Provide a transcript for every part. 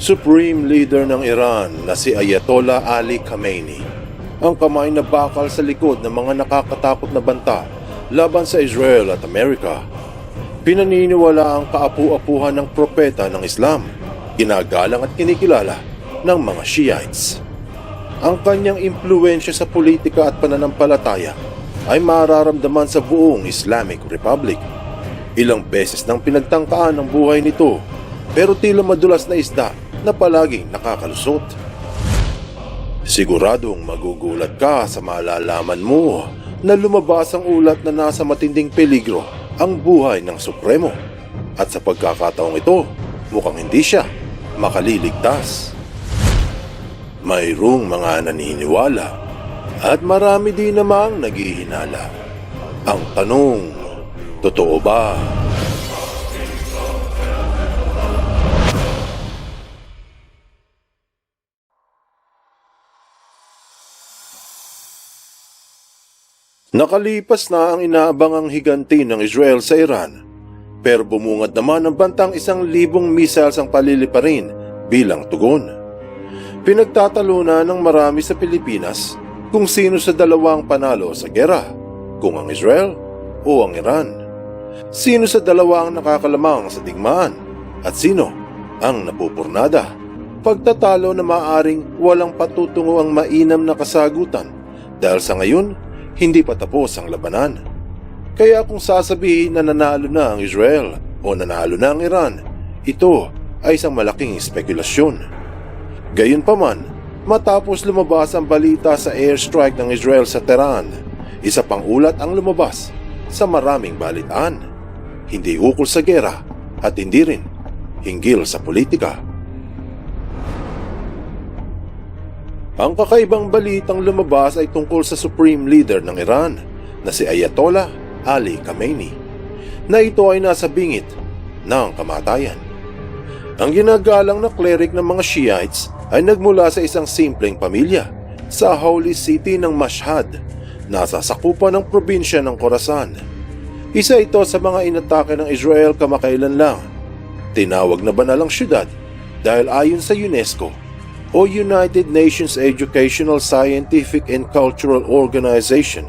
Supreme Leader ng Iran na si Ayatollah Ali Khamenei ang kamay na bakal sa likod ng mga nakakatakot na banta laban sa Israel at Amerika. Pinaniniwala ang kaapu-apuhan ng propeta ng Islam, ginagalang at kinikilala ng mga Shiites. Ang kanyang impluensya sa politika at pananampalataya ay mararamdaman sa buong Islamic Republic. Ilang beses nang pinagtangkaan ang buhay nito pero tila madulas na isda na palaging nakakalusot. Siguradong magugulat ka sa malalaman mo na lumabas ang ulat na nasa matinding peligro ang buhay ng Supremo. At sa pagkakataong ito, mukhang hindi siya makaliligtas. Mayroong mga naniniwala at marami din namang naghihinala. Ang tanong, totoo ba? Nakalipas na ang inaabangang higanti ng Israel sa Iran, pero bumungad naman ang bantang isang libong missiles ang paliliparin bilang tugon. Pinagtatalunan ng marami sa Pilipinas kung sino sa dalawang panalo sa gera, kung ang Israel o ang Iran. Sino sa dalawang nakakalamang sa digmaan at sino ang napupurnada. Pagtatalo na maaring walang patutungo ang mainam na kasagutan dahil sa ngayon hindi pa tapos ang labanan. Kaya kung sasabihin na nanalo na ang Israel o nanalo na ang Iran, ito ay isang malaking spekulasyon. Gayunpaman, matapos lumabas ang balita sa airstrike ng Israel sa Tehran, isa pang ulat ang lumabas sa maraming balitaan. Hindi ukol sa gera at hindi rin hinggil sa politika. Ang kakaibang balitang lumabas ay tungkol sa Supreme Leader ng Iran na si Ayatollah Ali Khamenei na ito ay nasa bingit ng kamatayan. Ang ginagalang na cleric ng mga Shiites ay nagmula sa isang simpleng pamilya sa holy city ng Mashhad, nasa sakupan ng probinsya ng Khorasan. Isa ito sa mga inatake ng Israel kamakailan lang. Tinawag na banalang syudad dahil ayon sa UNESCO o United Nations Educational, Scientific and Cultural Organization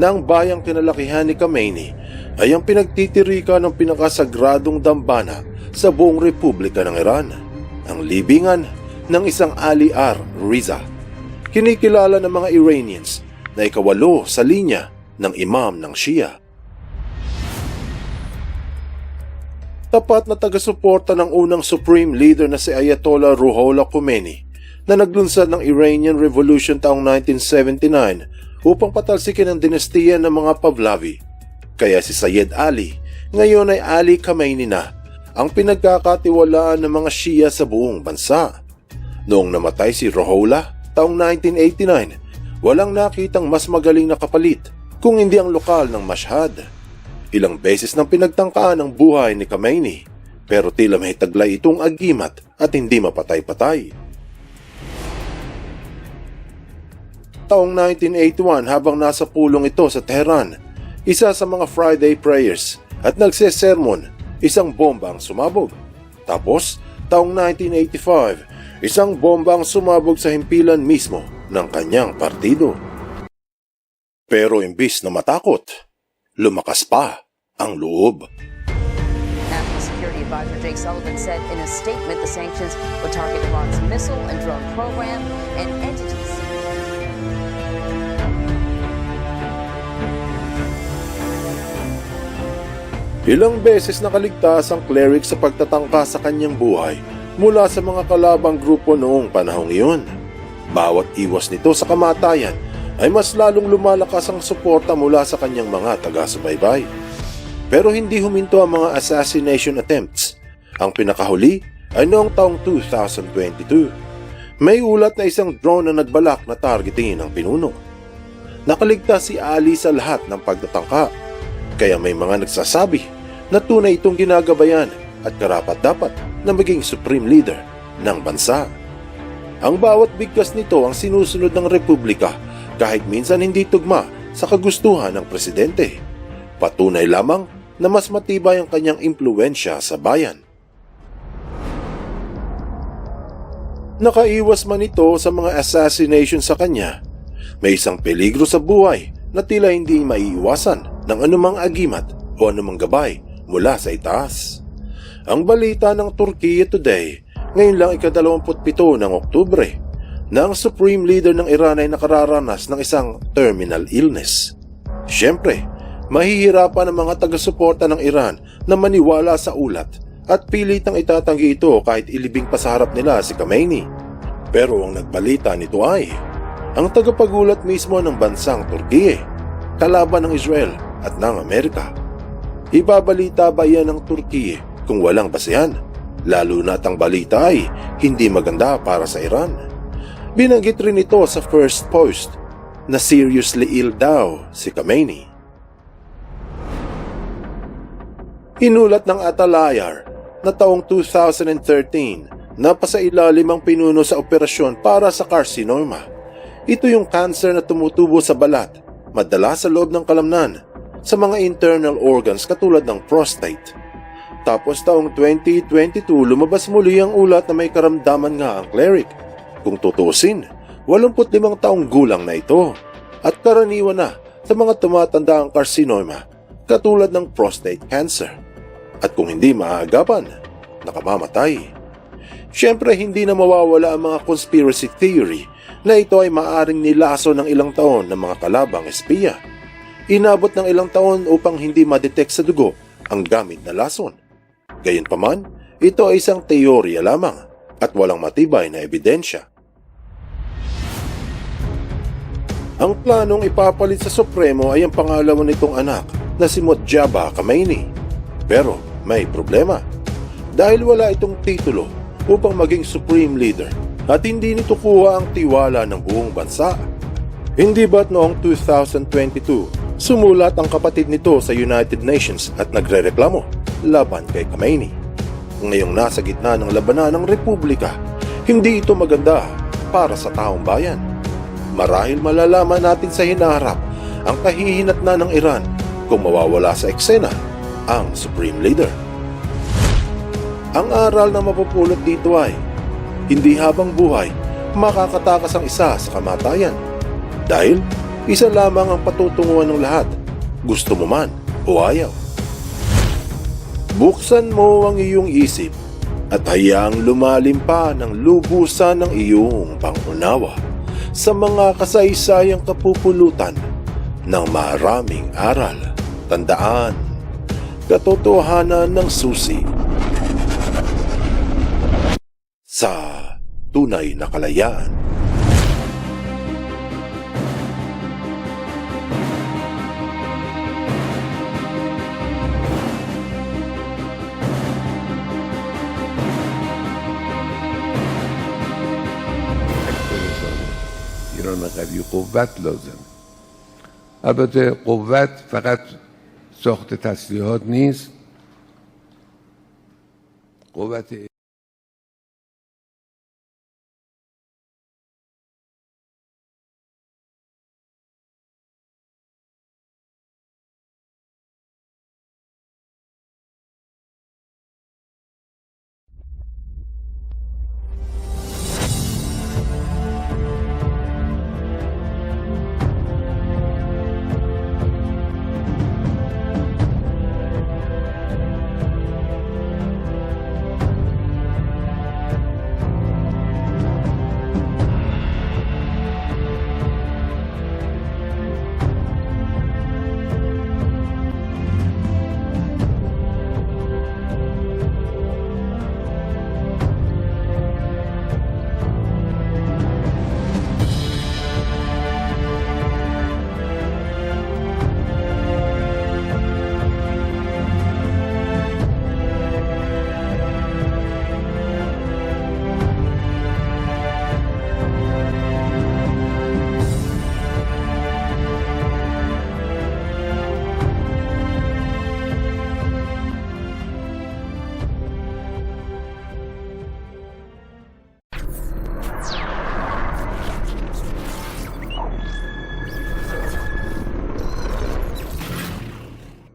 na ang bayang kinalakihan ni Khamenei ay ang pinagtitirika ng pinakasagradong dambana sa buong Republika ng Iran, ang libingan ng isang Ali R. Riza. Kinikilala ng mga Iranians na ikawalo sa linya ng imam ng Shia. Tapat na taga-suporta ng unang supreme leader na si Ayatollah Ruhollah Khomeini na naglunsad ng Iranian Revolution taong 1979 upang patalsikin ang dinastiya ng mga Pahlavi. Kaya si Sayed Ali, ngayon ay Ali Khamenei na, ang pinagkakatiwalaan ng mga Shia sa buong bansa. Noong namatay si Ruhollah taong 1989, walang nakitang mas magaling na kapalit kung hindi ang lokal ng Mashhad. Ilang beses nang pinagtangkaan ang buhay ni Khamenei, pero tila may taglay itong agimat at hindi mapatay-patay. Taong 1981 habang nasa pulong ito sa Tehran, isa sa mga Friday prayers at nagsesermon, isang bomba ang sumabog. Tapos, taong 1985, isang bomba ang sumabog sa himpilan mismo ng kanyang partido. Pero imbis na matakot, lumakas pa ang loob. National Security Advisor Jake Sullivan said in a statement the sanctions would target Iran's missile and drone program and entities. Ilang beses nakaligtas ang cleric sa pagtatangka sa kanyang buhay mula sa mga kalabang grupo noong panahong iyon. Bawat iwas nito sa kamatayan ay mas lalong lumalakas ang suporta mula sa kanyang mga taga-subaybay. Pero hindi huminto ang mga assassination attempts. Ang pinakahuli ay noong taong 2022. May ulat na isang drone na nagbalak na targetin ang pinuno. Nakaligtas si Ali sa lahat ng pagtatangka kaya may mga nagsasabi na tunay itong ginagabayan at karapat dapat na maging supreme leader ng bansa. Ang bawat bigkas nito ang sinusunod ng republika kahit minsan hindi tugma sa kagustuhan ng presidente. Patunay lamang na mas matibay ang kanyang impluensya sa bayan. Nakaiwas man ito sa mga assassination sa kanya, may isang peligro sa buhay na tila hindi maiiwasan ng anumang agimat o anumang gabay mula sa itaas. Ang balita ng Turkiye Today ngayon lang ikadalawamputpito ng Oktubre na ang Supreme Leader ng Iran ay nakararanas ng isang terminal illness. Siyempre, mahihirapan ang mga taga-suporta ng Iran na maniwala sa ulat at pilitang itatanggi ito kahit ilibing pa sa harap nila si Khamenei. Pero ang nagbalita nito ay ang tagapagulat mismo ng bansang Turkiye, kalaban ng Israel at ng Amerika. Ibabalita ba yan ng Turkiye kung walang basehan? Lalo na at ang balita ay hindi maganda para sa Iran. Binanggit rin ito sa first post na seriously ill daw si Khamenei. Inulat ng Atalayar na taong 2013 napasailalim ang pinuno sa operasyon para sa carcinoma. Ito yung cancer na tumutubo sa balat, madalas sa loob ng kalamnan, sa mga internal organs katulad ng prostate. Tapos taong 2022 lumabas muli ang ulat na may karamdaman nga ang cleric. Kung tutusin, 85 taong gulang na ito at karaniwan na sa mga tumatanda ang carcinoma katulad ng prostate cancer. At kung hindi maaagapan, nakamamatay. Siyempre hindi na mawawala ang mga conspiracy theory na ito ay maaring nilaso ng ilang taon ng mga kalabang espiya. Inabot ng ilang taon upang hindi madetect sa dugo ang gamit na lason. Gayunpaman, ito ay isang teorya lamang at walang matibay na ebidensya. Ang planong ipapalit sa Supremo ay ang pangalawa nitong anak na si Mojaba Khamenei. Pero may problema. Dahil wala itong titulo upang maging Supreme Leader at hindi nito kuha ang tiwala ng buong bansa. Hindi ba't noong 2022, sumulat ang kapatid nito sa United Nations at nagrereklamo laban kay Khamenei. Ngayong nasa gitna ng labanan ng Republika, hindi ito maganda para sa taong bayan. Marahil malalaman natin sa hinaharap ang kahihinat na ng Iran kung mawawala sa eksena ang Supreme Leader. Ang aral na mapupulot dito ay hindi habang buhay makakatakas ang isa sa kamatayan. Dahil isa lamang ang patutunguhan ng lahat, gusto mo man o ayaw. Buksan mo ang iyong isip at hayaang lumalim pa ng lubusan ng iyong pangunawa sa mga kasaysayang kapupulutan ng maraming aral. Tandaan, katotohanan ng susi sa tunay na kalayaan. قوی قوت لازم. البته قوت فقط ساخت تسلیحات نیست. قوت